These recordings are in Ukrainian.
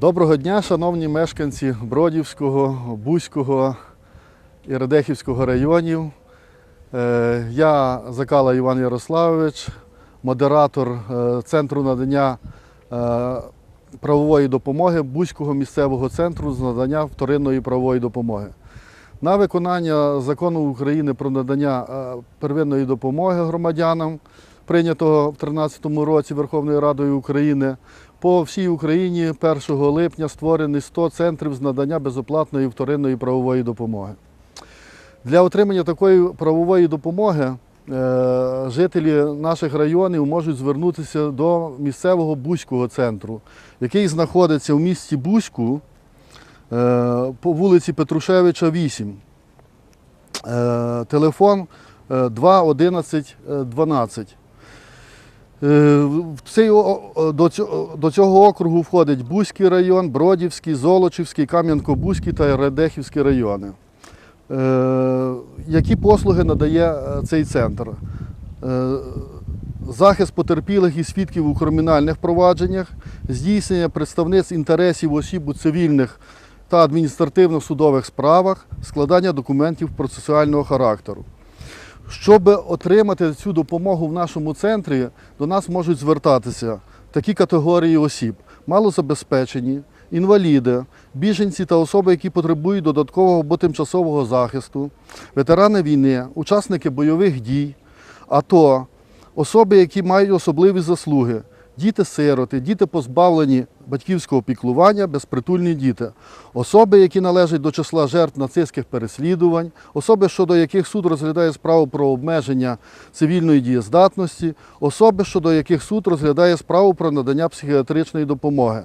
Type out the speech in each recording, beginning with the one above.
Доброго дня, шановні мешканці Бродівського, Бузького і Радехівського районів. Е, Я Закала Іван Ярославович, модератор е, Центру надання е, правової допомоги Бузького місцевого центру з надання вторинної правової допомоги. На виконання закону України про надання первинної допомоги громадянам, прийнятого в 2013 році Верховною Радою України, по всій Україні 1 липня створений 100 центрів з надання безоплатної вторинної правової допомоги. Для отримання такої правової допомоги е, жителі наших районів можуть звернутися до місцевого Бузького центру, який знаходиться в місті Бузьку е, по вулиці Петрушевича 8. Е, Телефон е, 2 11 е, 12. Е, цей, до, цього, до цього округу входить Бузький район, Бродівський, Золочівський, Кам'янко-Бузький та Радехівський райони. Е, Які послуги надає е, цей центр? Захист потерпілих і свідків у кримінальних провадженнях, здійснення представництв інтересів осіб у цивільних та адміністративно-судових справах, складання документів процесуального характеру. Щоб отримати цю допомогу в нашому центрі, до нас можуть звертатися такі категорії осіб: малозабезпечені, інваліди, біженці та особи, які потребують додаткового або тимчасового захисту, ветерани війни, учасники бойових дій, АТО, особи, які мають особливі заслуги, діти-сироти, діти позбавлені батьківського піклування, безпритульні діти, особи, які належать до числа жертв нацистських переслідувань, особи, щодо яких суд розглядає справу про обмеження цивільної дієздатності, особи, щодо яких суд розглядає справу про надання психіатричної допомоги,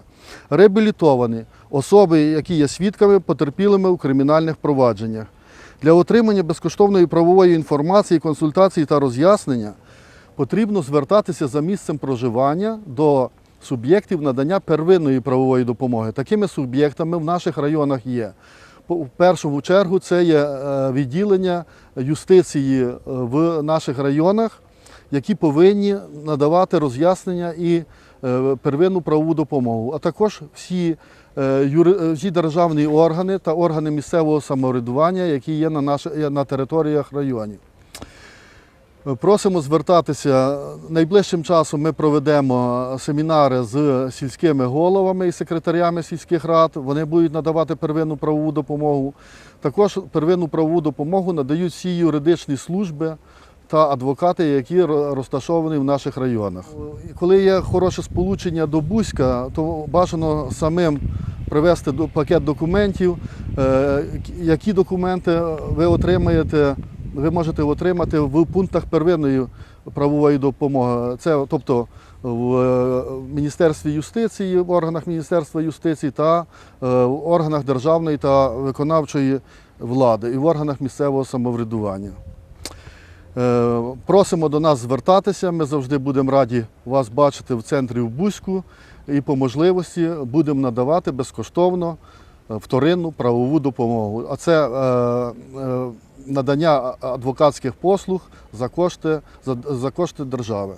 реабілітовані, особи, які є свідками, потерпілими у кримінальних провадженнях. Для отримання безкоштовної правової інформації, консультацій та роз'яснення потрібно звертатися за місцем проживання до суб'єктів надання первинної правової допомоги. Такими суб'єктами в наших районах є. В першу чергу це є е, відділення юстиції е, в наших районах, які повинні надавати роз'яснення і е, первинну правову допомогу, а також всі, всі державні органи та органи місцевого самоврядування, які є на, наш, на територіях районів. Просимо звертатися. Найближчим часом ми проведемо семінари з сільськими головами і секретарями сільських рад. Вони будуть надавати первинну правову допомогу. Також первинну правову допомогу надають всі юридичні служби та адвокати, які розташовані в наших районах. Коли є хороше сполучення до Бузька, то бажано самим привезти пакет документів. Е, Які документи ви отримаєте ви можете отримати в пунктах первинної правової допомоги. Це тобто в е, Міністерстві юстиції, в органах Міністерства юстиції та е, в органах державної та виконавчої влади і в органах місцевого самоврядування. Е, Просимо до нас звертатися. Ми завжди будемо раді вас бачити в центрі в Бузьку і по можливості будемо надавати безкоштовно вторинну правову допомогу. А це е, е, надання адвокатських послуг за кошти, за, за кошти держави.